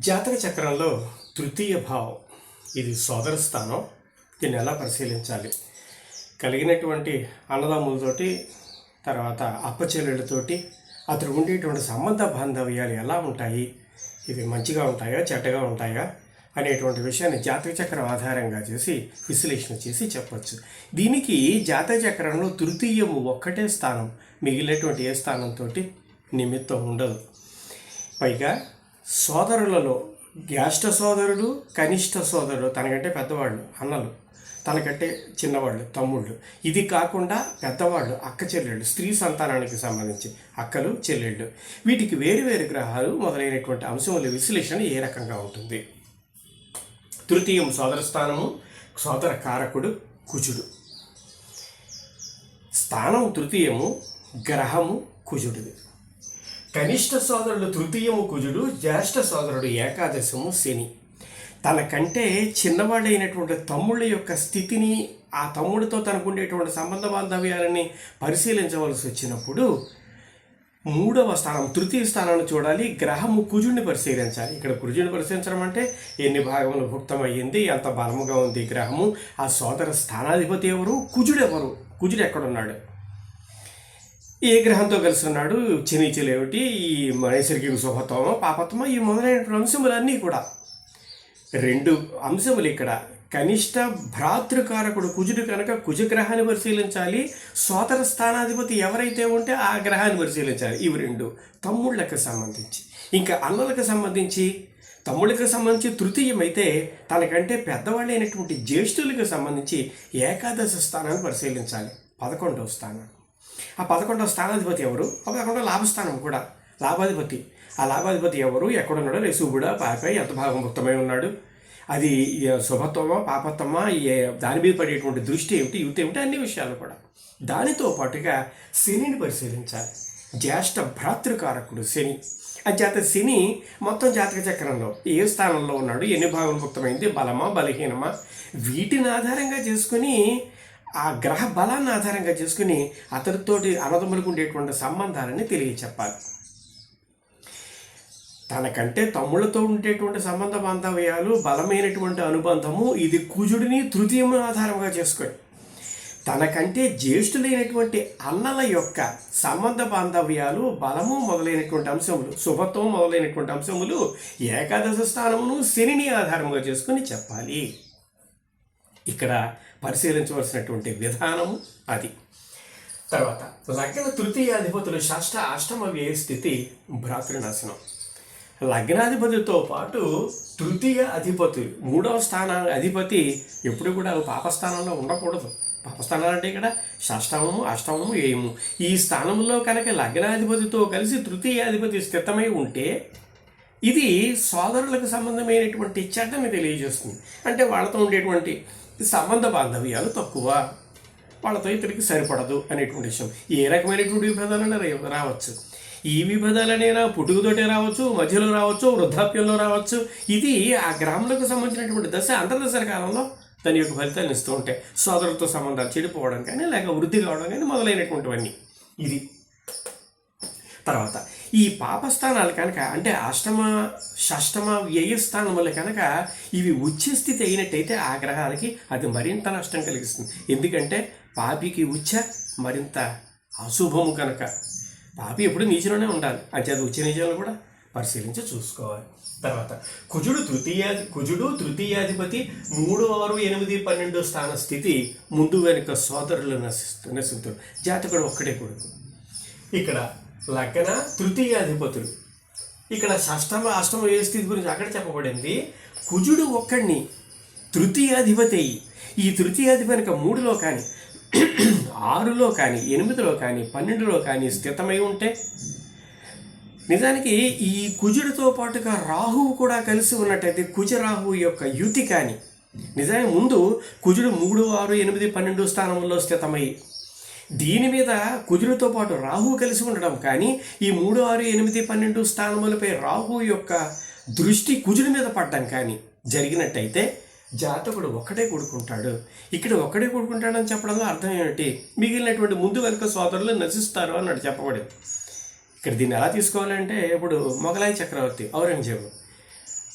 జాతక చక్రంలో తృతీయ భావం. ఇది సోదర స్థానం. దీన్ని ఎలా పరిశీలించాలి? కలిగినటువంటి అన్నదమ్ములతోటి తర్వాత అప్పచెల్లెళ్ళతోటి అతడు ఉండేటువంటి సంబంధ బాంధవ్యాలు ఎలా ఉంటాయి? ఇవి మంచిగా ఉంటాయా? చెడ్డగా ఉంటాయా? అనేటువంటి విషయాన్ని జాతక చక్రం ఆధారంగా చేసి విశ్లేషణ చేసి చెప్పచ్చు. దీనికి జాతక చక్రంలో తృతీయము ఒక్కటే స్థానం. మిగిలినటువంటి ఏ స్థానంతో నిమిత్తం ఉండదు. పైగా సోదరులలో జ్యేష్ఠ సోదరుడు కనిష్ట సోదరుడు తనకంటే పెద్దవాళ్ళు అన్నలు. తనకంటే చిన్నవాళ్ళు తమ్ముళ్ళు. ఇది కాకుండా పెద్దవాళ్ళు అక్క చెల్లెళ్ళు స్త్రీ సంతానానికి సంబంధించి అక్కలు చెల్లెళ్ళు. వీటికి వేరు వేరు గ్రహాలు మొదలైనటువంటి అంశముల విశ్లేషణ ఏ రకంగా ఉంటుంది? తృతీయం సోదర స్థానము సోదర కారకుడు కుజుడు. స్థానం తృతీయము గ్రహము కుజుడిది. కనిష్ట సోదరుడు తృతీయము కుజుడు జ్యేష్ఠ సోదరుడు ఏకాదశము శని. తనకంటే చిన్నవాడైనటువంటి తమ్ముళ్ళ యొక్క స్థితిని ఆ తమ్ముడితో తనకుండేటువంటి సంబంధ బాంధవ్యాలని పరిశీలించవలసి వచ్చినప్పుడు మూడవ స్థానం తృతీయ స్థానాన్ని చూడాలి గ్రహము కుజుడిని పరిశీలించాలి. ఇక్కడ కుజుడిని పరిశీలించడం అంటే ఎన్ని భాగములు భుక్తమయ్యింది ఎంత బలముగా ఉంది గ్రహము ఆ సోదర స్థానాధిపతి ఎవరు కుజుడు ఎవరు కుజుడు ఎక్కడున్నాడు? ఏ గ్రహంతో కలిసి ఉన్నాడు చెనిచలేమిటి ఈ నైసర్గిక శుభత్వమో పాపత్వమో? ఈ మొదలైనటువంటి అంశములన్నీ కూడా. రెండు అంశములు ఇక్కడ. కనిష్ట భ్రాతృకారకుడు కుజుడు కనుక కుజగ్రహాన్ని పరిశీలించాలి. సోదర స్థానాధిపతి ఎవరైతే ఉంటే ఆ గ్రహాన్ని పరిశీలించాలి. ఇవి రెండు తమ్ముళ్ళకి సంబంధించి. ఇంకా అన్నలకు సంబంధించి తమ్ముళ్ళకి సంబంధించి తృతీయమైతే తనకంటే పెద్దవాళ్ళైనటువంటి జ్యేష్ఠులకు సంబంధించి ఏకాదశ స్థానాన్ని పరిశీలించాలి. పదకొండవ స్థానం. ఆ పదకొండవ స్థానాధిపతి ఎవరు? ఆ పదకొండవ లాభస్థానం కూడా. లాభాధిపతి. ఆ లాభాధిపతి ఎవరు? ఎక్కడున్నాడో లేసుగుడా పాపై ఎంత భాగం ముక్తమై ఉన్నాడు. అది శుభత్వమా పాపత్వమా దాని మీద పడేటువంటి దృష్టి ఏమిటి యువత ఏమిటి అన్ని విషయాలు కూడా. దానితో పాటుగా శనిని పరిశీలించాలి. జ్యేష్ఠ భ్రాతృకారకుడు శని. అధ్యాత శని మొత్తం జాతక చక్రంలో ఏ స్థానంలో ఉన్నాడు ఎన్ని భాగం ముక్తమైంది బలమా బలహీనమా వీటిని ఆధారంగా చేసుకుని ఆ గ్రహ బలాన్ని ఆధారంగా చేసుకుని అతడితోటి అన్నదమ్ములకు ఉండేటువంటి సంబంధాలని తెలియచెప్పాలి తనకంటే తమ్ముళ్ళతో ఉండేటువంటి సంబంధ బాంధవ్యాలు బలమైనటువంటి అనుబంధము ఇది కుజుడిని తృతీయము ఆధారంగా చేసుకొని. తనకంటే జ్యేష్ఠులైనటువంటి అన్నల యొక్క సంబంధ బాంధవ్యాలు బలము మొదలైనటువంటి అంశములు శుభత్వం మొదలైనటువంటి అంశములు ఏకాదశ స్థానమును శనిని ఆధారంగా చేసుకుని చెప్పాలి. ఇక్కడ పరిశీలించవలసినటువంటి విధానము అది. తర్వాత లగ్న తృతీయాధిపతులు షష్ట అష్టమ వ్యయ స్థితి భ్రాతృనాశనం. లగ్నాధిపతితో పాటు తృతీయ అధిపతి మూడవ స్థాన అధిపతి ఎప్పుడు కూడా పాపస్థానంలో ఉండకూడదు. పాపస్థానాలు అంటే ఇక్కడ షష్టమము అష్టమము ఏయము ఈ స్థానంలో కనుక లగ్నాధిపతితో కలిసి తృతీయాధిపతి స్థితమై ఉంటే ఇది సోదరులకు సంబంధమైనటువంటి చెడ్డని తెలియజేస్తుంది. అంటే వాళ్ళతో ఉండేటువంటి సంబంధ బాంధవ్యాలు తక్కువ. వాళ్ళతో ఇతడికి సరిపడదు అనేటువంటి విషయం. ఏ రకమైనటువంటి విభేదాలైనా రావచ్చు. ఈ విభేదాలనైనా పుట్టుకతోటే రావచ్చు మధ్యలో రావచ్చు వృద్ధాప్యంలో రావచ్చు. ఇది ఆ గ్రామాలకు సంబంధించినటువంటి దశ అంతర్దశల కాలంలో దాని యొక్క ఫలితాలను ఇస్తూ ఉంటాయి. సోదరులతో సంబంధాలు చెడిపోవడం కానీ లేక వృద్ధి కావడం కానీ మొదలైనటువంటివన్నీ. ఇది. తర్వాత ఈ పాపస్థానాలు కనుక అంటే అష్టమ షష్టమ వ్యయ స్థానములు కనుక ఇవి ఉచ్చ స్థితి అయినట్టయితే ఆ గ్రహాలకి అది మరింత నష్టం కలిగిస్తుంది. ఎందుకంటే పాపికి ఉచ్చ మరింత అశుభము కనుక. పాపి ఎప్పుడు నీచులోనే ఉండాలి. అంచేది ఉచ్చ నీచులను కూడా పరిశీలించి చూసుకోవాలి. తర్వాత కుజుడు తృతీయ కుజుడు తృతీయాధిపతి మూడు ఆరు ఎనిమిది పన్నెండు స్థాన స్థితి ముందు వెనుక సోదరులు నశిస్తు నశిస్తూ జాతకుడు ఒక్కడే కొడుకు. ఇక్కడ లగ్న తృతీయాధిపతులు ఇక్కడ షష్టమ అష్టమ ఏ స్థితి గురించి అక్కడ చెప్పబడింది. కుజుడు ఒక్కడిని తృతీయాధిపతి ఈ తృతీయాధిపతి కనుక మూడులో కానీ ఆరులో కానీ ఎనిమిదిలో కానీ పన్నెండులో కానీ స్థితమై ఉంటే నిజానికి ఈ కుజుడితో పాటుగా రాహువు కూడా కలిసి ఉన్నట్టయితే కుజరాహువు యొక్క యుతి కానీ నిజానికి ముందు కుజుడు మూడు ఆరు ఎనిమిది పన్నెండు స్థానంలో స్థితమై దీని మీద కుజుడితో పాటు రాహువు కలిసి ఉండడం కానీ ఈ మూడు ఆరు ఎనిమిది పన్నెండు స్థానములపై రాహు యొక్క దృష్టి కుజుడి మీద పడ్డం కానీ జరిగినట్టయితే జాతకుడు ఒక్కడే కొడుకుంటాడు. ఇక్కడ ఒక్కడే కొడుకుంటాడని చెప్పడంలో అర్థం ఏమిటి? మిగిలినటువంటి ముందు వెనుక సోదరులు నశిస్తారు అన్నట్టు చెప్పబడింది ఇక్కడ దీన్ని ఎలా తీసుకోవాలంటే ఇప్పుడు మొఘలాయి చక్రవర్తి ఔరంగజేబు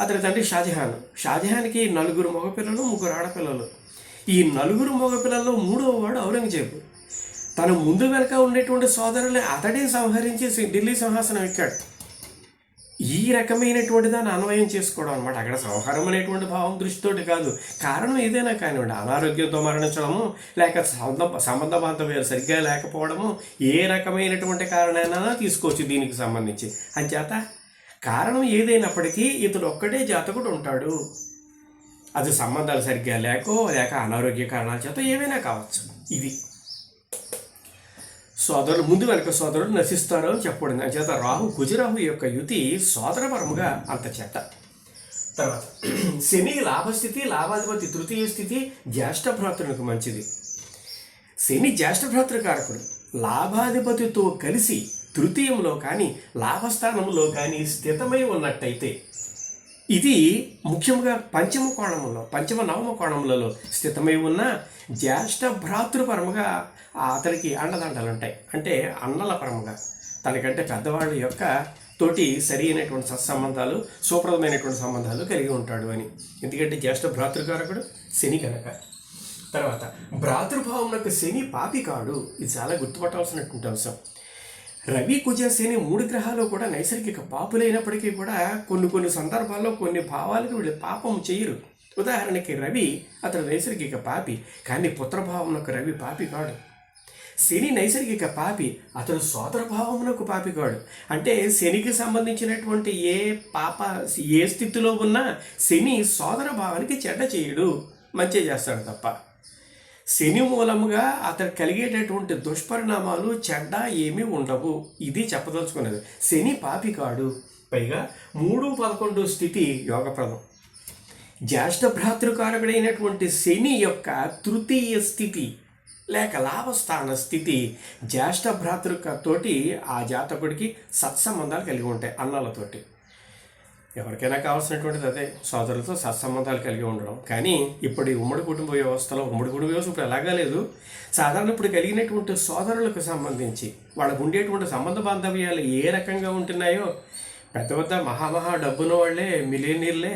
అతని తండ్రి షాజహాన్. షాజహాన్కి నలుగురు మగపిల్లలు ముగ్గురు ఆడపిల్లలు. ఈ నలుగురు మగపిల్లల్లో మూడవ వాడు ఔరంగజేబు. తన ముందు వెనక ఉండేటువంటి సోదరుల్ని అతడే సంహరించి ఢిల్లీ సింహాసనం ఎక్కాడు. ఈ రకమైనటువంటి దాన్ని అన్వయం చేసుకోవడం అనమాట అక్కడ సంహారం అనేటువంటి భావం దృష్టితోటి కాదు. కారణం ఏదైనా కానివ్వండి అనారోగ్యంతో మరణించడము లేక సంబంధ సంబంధ బాంధవ్యాలు సరిగ్గా లేకపోవడము ఏ రకమైనటువంటి కారణమైనా తీసుకోవచ్చు దీనికి సంబంధించి. అంచేత కారణం ఏదైనప్పటికీ ఇతడు ఒక్కడే జాతకుడు ఉంటాడు. అది సంబంధాలు సరిగ్గా లేకో లేక అనారోగ్య కారణాల చేత ఏమైనా కావచ్చు. ఇది. సోదరులు ముందు వెనక సోదరులు నశిస్తారు అని చెప్పబడింది. అంచేత రాహు కుజరాహు యొక్క యుతి సోదరపరముగా అంత చేత. తర్వాత శని లాభస్థితి లాభాధిపతి తృతీయ స్థితి జ్యేష్ఠభ్రాతృనికి మంచిది. శని జ్యేష్ఠభ్రాతృ భ్రాతృకారకుడు లాభాధిపతితో కలిసి తృతీయంలో కానీ లాభస్థానంలో కానీ స్థితమై ఉన్నట్టయితే ఇది ముఖ్యంగా పంచమ కోణంలో పంచమ నవమ కోణములలో స్థితమై ఉన్న జ్యేష్ఠ భ్రాతృపరముగా ఆ అతనికి అండదండలు ఉంటాయి. అంటే అన్నల పరముగా. తనకంటే పెద్దవాళ్ళ యొక్క తోటి సరి అయినటువంటి సత్సంబంధాలు సుప్రదమైనటువంటి సంబంధాలు కలిగి ఉంటాడు అని. ఎందుకంటే జ్యేష్ఠ భ్రాతృకారకుడు శని కనుక తర్వాత భ్రాతృభావములకు శని పాపి కాడు ఇది చాలా గుర్తుపట్టాల్సినటువంటి అంశం. రవి కుజ శని మూడు గ్రహాలు కూడా నైసర్గిక పాపులైనప్పటికీ కూడా కొన్ని కొన్ని సందర్భాల్లో కొన్ని భావాలకు వీళ్ళు పాపం చేయరు. ఉదాహరణకి రవి అతను నైసర్గిక పాపి కానీ పుత్రభావమునకు రవి పాపి కాడు. శని నైసర్గిక పాపి అతడు సోదరభావమునకు పాపి కాడు. అంటే శనికి సంబంధించినటువంటి ఏ పాప ఏ స్థితిలో ఉన్నా శని సోదర భావానికి చెడ్డ చేయడు. మంచి చేస్తాడు తప్ప. శని మూలముగా అతడు కలిగేటటువంటి దుష్పరిణామాలు చెడ్డ ఏమీ ఉండవు. ఇది చెప్పదలుచుకున్నది. శని పాపి కాడు పైగా మూడు పదకొండు స్థితి యోగప్రదం. జ్యేష్ఠ భ్రాతృకారకుడైనటువంటి శని యొక్క తృతీయ స్థితి లేక లాభస్థాన స్థితి జ్యేష్ఠ భ్రాతృకతోటి ఆ జాతకుడికి సత్సంబంధాలు కలిగి ఉంటాయి అన్నలతోటి. ఎవరికైనా కావాల్సినటువంటిది అదే. సోదరులతో సత్సంబంధాలు కలిగి ఉండడం. కానీ ఇప్పుడు ఈ ఉమ్మడి కుటుంబ వ్యవస్థలో ఉమ్మడి కుటుంబ వ్యవస్థ ఇప్పుడు ఎలాగా లేదు. సాధారణ ఇప్పుడు కలిగినటువంటి సోదరులకు సంబంధించి వాళ్ళకు ఉండేటువంటి సంబంధ బాంధవ్యాలు ఏ రకంగా ఉంటున్నాయో పెద్ద పెద్ద మహామహా డబ్బున వాళ్ళే మిలియనీర్లే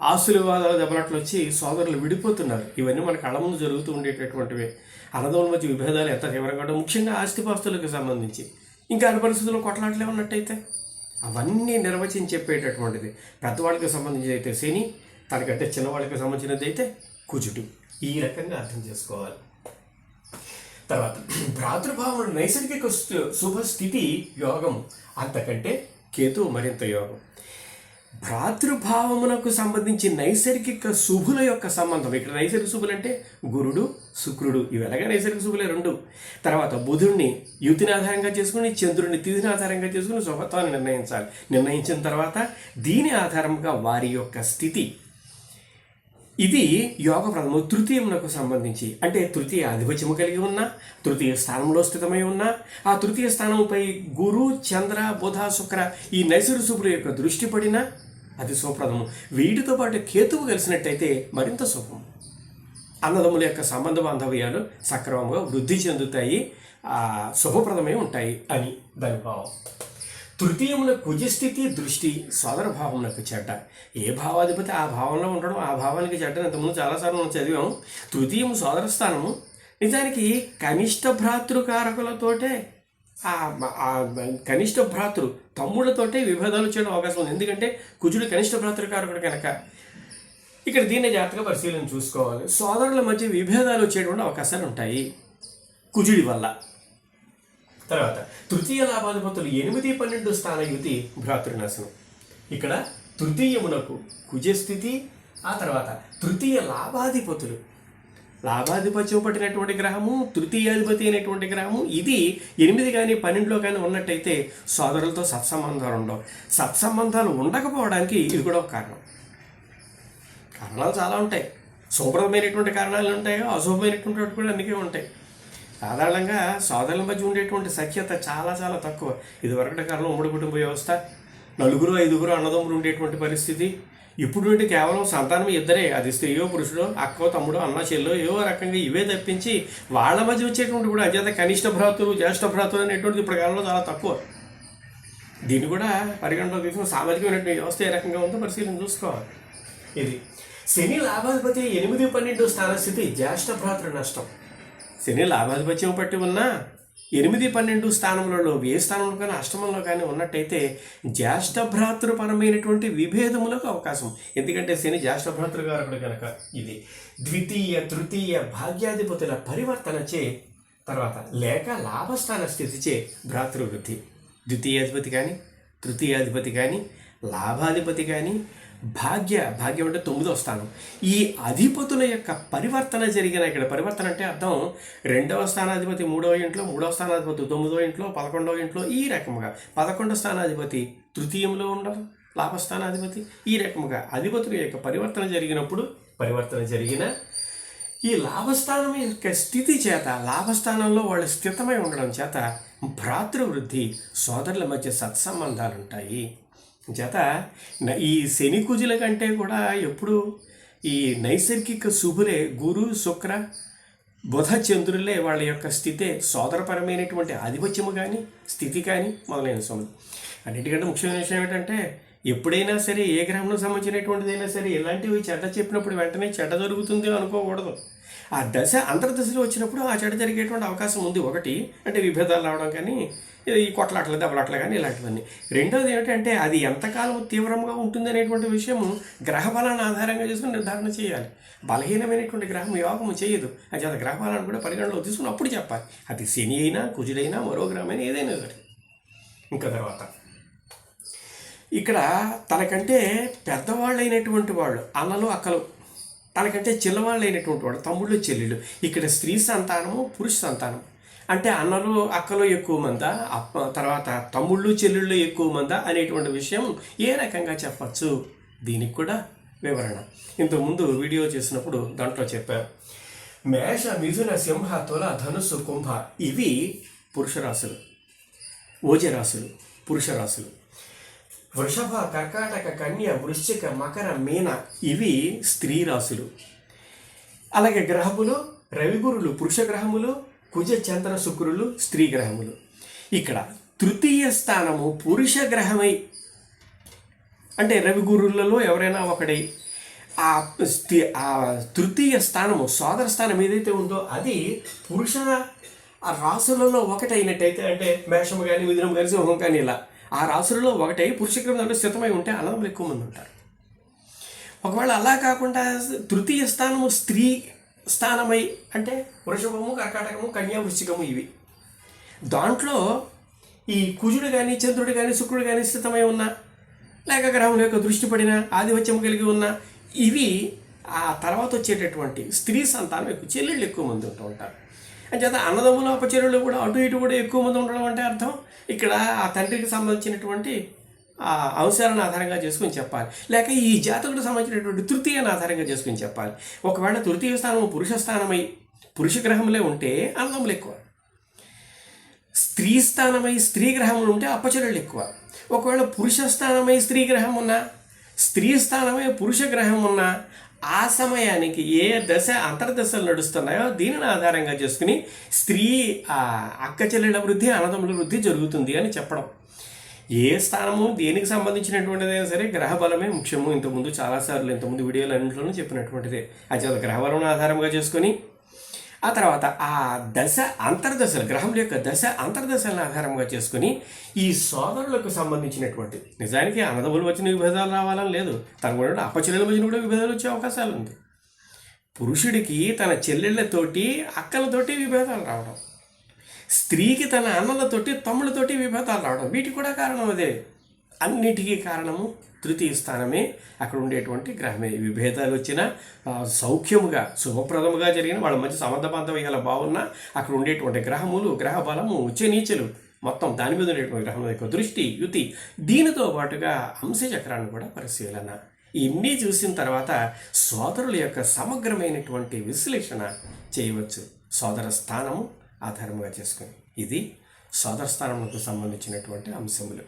ఆస్తుల దెబ్బలట్లు వచ్చి సోదరులు విడిపోతున్నారు. ఇవన్నీ మన కళ ముందు జరుగుతూ ఉండేటటువంటివి. అన్నదమ్ముల మధ్య విభేదాలు ఎంత తీవ్రంగా ముఖ్యంగా ఆస్తిపాస్తులకు సంబంధించి. ఇంకా అన్ని పరిస్థితుల్లో కొట్లాటలే ఉన్నట్టయితే? అవన్నీ నిర్వచించి చెప్పేటటువంటిది. పెద్దవాళ్ళకి సంబంధించి అయితే శని తనకంటే చిన్నవాళ్ళకి సంబంధించినది అయితే కుజుడు. ఈ రకంగా అర్థం చేసుకోవాలి. తర్వాత భ్రాతృభావం నైసర్గిక శుభస్థితి శుభ స్థితి యోగం. అంతకంటే కేతు మరింత యోగం. భ్రాతృభావమునకు సంబంధించి నైసర్గిక శుభుల యొక్క సంబంధం. ఇక్కడ నైసర్గిక శుభులు అంటే గురుడు శుక్రుడు. ఇవి ఎలాగ నైసర్గిక శుభులే? రెండు. తర్వాత బుధుడిని యుతిని ఆధారంగా చేసుకుని చంద్రుడిని తిథిని ఆధారంగా చేసుకుని శుభత్వాన్ని నిర్ణయించాలి. నిర్ణయించిన తర్వాత దీని ఆధారంగా వారి యొక్క స్థితి ఇది యోగ ప్రథమ తృతీయమునకు సంబంధించి. అంటే తృతీయ ఆధిపత్యము కలిగి ఉన్న తృతీయ స్థానంలో స్థితమై ఉన్న ఆ తృతీయ స్థానంపై గురు చంద్ర బుధ శుక్ర ఈ నైసరు శుభుల యొక్క దృష్టి పడిన అది శుభప్రదము వీటితో పాటు కేతువు కలిసినట్టయితే మరింత శుభం అన్నదముల యొక్క సంబంధ బాంధవ్యాలు సక్రమంగా వృద్ధి చెందుతాయి శుభప్రదమే ఉంటాయి అని దాని భావం. తృతీయమున కుజస్థితి దృష్టి సోదర భావమునకు చెడ్డ. ఏ భావాధిపతి ఆ భావంలో ఉండడం ఆ భావానికి చెడ్డ ఇంతకుముందు చాలాసార్లు మనం చదివాం తృతీయం సోదర స్థానము నిజానికి కనిష్ట భ్రాతృకారకులతోటే ఆ కనిష్ట భ్రాతృ తమ్ముళ్ళతోటే విభేదాలు చేయడం అవకాశం ఉంది. ఎందుకంటే కుజుడు కనిష్ట భ్రాతృకారకుడు కనుక. ఇక్కడ దీన్ని జాగ్రత్తగా పరిశీలన చూసుకోవాలి. సోదరుల మధ్య విభేదాలు వచ్చేటువంటి అవకాశాలు ఉంటాయి కుజుడి వల్ల. తర్వాత తృతీయ లాభాధిపతులు ఎనిమిది పన్నెండు స్థాన యుతి భ్రాతృనాశనం. ఇక్కడ తృతీయమునకు కుజస్థితి ఆ తర్వాత తృతీయ లాభాధిపతులు. లాభాధిపతి పట్టినటువంటి గ్రహము తృతీయాధిపతి అయినటువంటి గ్రహము ఇది ఎనిమిది కానీ పన్నెండులో కానీ ఉన్నట్టయితే సోదరులతో సత్సంబంధాలు ఉండవు. సత్సంబంధాలు ఉండకపోవడానికి ఇది కూడా ఒక కారణం. కారణాలు చాలా ఉంటాయి. శుభ్రమైనటువంటి కారణాలు ఉంటాయో అశుభమైనటువంటి కూడా అన్నికే ఉంటాయి. సాధారణంగా సోదరుల మధ్య ఉండేటువంటి సఖ్యత చాలా చాలా తక్కువ. ఇది వరకటి కాలంలో ఉమ్మడి కుటుంబ వ్యవస్థ నలుగురు ఐదుగురు అన్నదమ్ములు ఉండేటువంటి పరిస్థితి. ఇప్పుడు నుండి కేవలం సంతానం ఇద్దరే అది స్త్రీయో పురుషుడో అక్కో తమ్ముడో అన్న చెల్లో ఏవో రకంగా ఇవే తప్పించి వాళ్ళ మధ్య వచ్చేటువంటి కూడా అత్యంత కనిష్ట భ్రాతులు జ్యేష్ఠ భ్రాతులు అనేటువంటిది ఇప్పుడు కాలంలో చాలా తక్కువ. దీన్ని కూడా పరిగణలో తీసుకుని సామాజికమైనటువంటి వ్యవస్థ ఏ రకంగా ఉందో పరిశీలన చూసుకోవాలి. ఇది. శని లాభాధిపతి ఎనిమిది పన్నెండు స్థాన స్థితి జ్యేష్ఠ భ్రాతృ నష్టం. శని లాభాధిపత్యం పట్టి ఉన్నా ఎనిమిది పన్నెండు స్థానములలో ఏ స్థానంలో కానీ అష్టమంలో కానీ ఉన్నట్టయితే జ్యేష్ఠభ్రాతృపరమైనటువంటి విభేదములకు అవకాశం. ఎందుకంటే శని జ్యేష్ఠ భ్రాతృగారకుడు కనుక ఇది ద్వితీయ తృతీయ భాగ్యాధిపతుల పరివర్తన చే తర్వాత లేక లాభస్థాన స్థితి చే భ్రాతృవృద్ధి. ద్వితీయాధిపతి కానీ తృతీయాధిపతి కానీ లాభాధిపతి కానీ భాగ్య భాగ్యం అంటే తొమ్మిదో స్థానం. ఈ అధిపతుల యొక్క పరివర్తన జరిగిన ఇక్కడ పరివర్తన అంటే అర్థం రెండవ స్థానాధిపతి మూడవ ఇంట్లో మూడవ స్థానాధిపతి తొమ్మిదో ఇంట్లో పదకొండవ ఇంట్లో ఈ రకముగా. పదకొండవ స్థానాధిపతి తృతీయంలో ఉండడం లాభస్థానాధిపతి ఈ రకముగా. అధిపతుల యొక్క పరివర్తన జరిగినప్పుడు పరివర్తన జరిగిన ఈ లాభస్థానం యొక్క స్థితి చేత లాభస్థానంలో వాళ్ళు స్థితమై ఉండడం చేత భ్రాతృవృద్ధి సోదరుల మధ్య సత్సంబంధాలు ఉంటాయి. చేత ఈ శని కుజుల కంటే కూడా ఎప్పుడు ఈ నైసర్గిక శుభులే గురు శుక్ర బుధ చంద్రులే వాళ్ళ యొక్క స్థితే సోదరపరమైనటువంటి ఆధిపత్యము కానీ స్థితి కానీ మొదలైన సమయం అన్నిటికంటే ముఖ్యమైన విషయం ఏంటంటే ఎప్పుడైనా సరే ఏ గ్రహంలో సంబంధించినటువంటిదైనా సరే ఇలాంటివి చెడ్డ చెప్పినప్పుడు వెంటనే చెడ్డ జరుగుతుంది అనుకోకూడదు. ఆ దశ అంతర్దశలో వచ్చినప్పుడు ఆ చెడు జరిగేటువంటి అవకాశం ఉంది ఒకటి అంటే విభేదాలు రావడం కానీ ఈ కొట్లాటలు దెబ్బలాటలు కానీ ఇలాంటివన్నీ. రెండోది ఏమిటంటే అది ఎంతకాలం తీవ్రంగా ఉంటుంది అనేటువంటి విషయము గ్రహ బలాన్ని ఆధారంగా చేసుకుని నిర్ధారణ చేయాలి. బలహీనమైనటువంటి గ్రహం యోగము చేయదు. అది చేత గ్రహ బలాన్ని కూడా పరిగణలో తీసుకుని అప్పుడు చెప్పాలి. అది శని అయినా కుజుడైనా మరో గ్రహమైనా ఏదైనా సరే ఇంకా తర్వాత. ఇక్కడ తనకంటే పెద్దవాళ్ళు అయినటువంటి వాళ్ళు అన్నలు అక్కలు తనకంటే చిన్నవాళ్ళైనటువంటి వాడు తమ్ముళ్ళు చెల్లెళ్ళు. ఇక్కడ స్త్రీ సంతానము పురుష సంతానం అంటే అన్నలు అక్కలు ఎక్కువ మందా అప్ప తర్వాత తమ్ముళ్ళు చెల్లెళ్ళు ఎక్కువ మందా అనేటువంటి విషయం ఏ రకంగా చెప్పచ్చు? దీనికి కూడా వివరణ. ఇంతకుముందు వీడియో చేసినప్పుడు దాంట్లో చెప్పారు. మేష మిథున సింహ తుల ధనుసు కుంభ ఇవి పురుషరాశులు. ఓజరాశులు పురుషరాశులు. వృషభ కర్కాటక కన్య వృశ్చిక మకర మీన ఇవి స్త్రీ రాశులు. అలాగే గ్రహములు రవిగురులు పురుష గ్రహములు కుజ చంద్ర శుక్రులు స్త్రీ గ్రహములు. ఇక్కడ తృతీయ స్థానము పురుష గ్రహమై అంటే రవిగురులలో ఎవరైనా ఒకటి ఆ ఆ తృతీయ స్థానము సోదర స్థానం ఏదైతే ఉందో అది పురుష ఆ రాసులలో ఒకటైనట్టయితే అంటే మేషము కానీ మిథునం కానీ సింహం కానీ ఇలా ఆ రాసులలో ఒకటై పురుషక్రమంలో స్థితమై ఉంటే అన్నదమ్ములు ఎక్కువ మంది ఉంటారు. ఒకవేళ అలా కాకుండా తృతీయ స్థానము స్త్రీ స్థానమై అంటే వృషభము కర్కాటకము కన్యా వృశ్చికము ఇవి. దాంట్లో ఈ కుజుడు కానీ చంద్రుడు కానీ శుక్రుడు కానీ స్థితమై ఉన్న లేక గ్రహం యొక్క దృష్టి పడిన ఆధిపత్యం కలిగి ఉన్న ఇవి ఆ తర్వాత వచ్చేటటువంటి స్త్రీ సంతానం ఎక్కువ చెల్లెళ్ళు ఎక్కువ మంది ఉంటూ ఉంటారు. అంచేత అన్నదమ్ముల అపచర్యలు కూడా అటు ఇటు కూడా ఎక్కువ మంది ఉండడం అంటే అర్థం. ఇక్కడ ఆ తండ్రికి సంబంధించినటువంటి ఆ అంశాలను ఆధారంగా చేసుకుని చెప్పాలి. లేక ఈ జాతకుడికి సంబంధించినటువంటి తృతీయాన్ని ఆధారంగా చేసుకుని చెప్పాలి. ఒకవేళ తృతీయ స్థానం పురుష స్థానమై పురుష గ్రహములే ఉంటే అన్నదమ్ములు ఎక్కువ. స్త్రీ స్థానమై స్త్రీ గ్రహములు ఉంటే అప్పచరులు ఎక్కువ. ఒకవేళ పురుష స్థానమై స్త్రీ గ్రహం ఉన్నా స్త్రీ స్థానమై పురుష గ్రహం ఉన్నా ఆ సమయానికి ఏ దశ అంతర్దశలు నడుస్తున్నాయో దీనిని ఆధారంగా చేసుకుని స్త్రీ ఆ అక్క చెల్లెళ్ళ వృద్ధి అన్నదమ్ముల వృద్ధి జరుగుతుంది అని చెప్పడం. ఏ స్థానము దేనికి సంబంధించినటువంటిదైనా సరే గ్రహ బలమే ముఖ్యము. ఇంతకుముందు చాలాసార్లు ఇంతకుముందు వీడియోలు అన్నింటిలోనూ చెప్పినటువంటిదే అది గ్రహ బలం ఆధారంగా చేసుకొని ఆ తర్వాత ఆ దశ అంతర్దశలు గ్రహముల యొక్క దశ అంతర్దశలను ఆధారంగా చేసుకుని ఈ సోదరులకు సంబంధించినటువంటి నిజానికి అన్నదములు వచ్చిన విభేదాలు రావాలని లేదు. తన కూడా అప్పచెల్లెల వచ్చిన కూడా విభేదాలు వచ్చే అవకాశాలు ఉంది. పురుషుడికి తన చెల్లెళ్ళతోటి అక్కలతోటి విభేదాలు రావడం. స్త్రీకి తన అన్నలతోటి తమ్ముళ్ళతోటి విభేదాలు రావడం. వీటికి కూడా కారణం అదే. అన్నిటికీ కారణము తృతీయ స్థానమే. అక్కడ ఉండేటువంటి గ్రహమే. విభేదాలు వచ్చినా సౌఖ్యముగా శుభప్రదముగా జరిగిన వాళ్ళ మధ్య సంబంధ బాంధవ్యాలు బాగున్నా అక్కడ ఉండేటువంటి గ్రహములు గ్రహ బలము ఉచ్చ నీచలు మొత్తం దాని మీద ఉండేటువంటి గ్రహం యొక్క దృష్టి యుతి దీనితో పాటుగా అంశచక్రాన్ని కూడా పరిశీలన. ఇన్ని చూసిన తర్వాత సోదరుల యొక్క సమగ్రమైనటువంటి విశ్లేషణ చేయవచ్చు. సోదర స్థానము ఆధారముగా చేసుకుని. ఇది సోదర స్థానములకు సంబంధించినటువంటి అంశములు.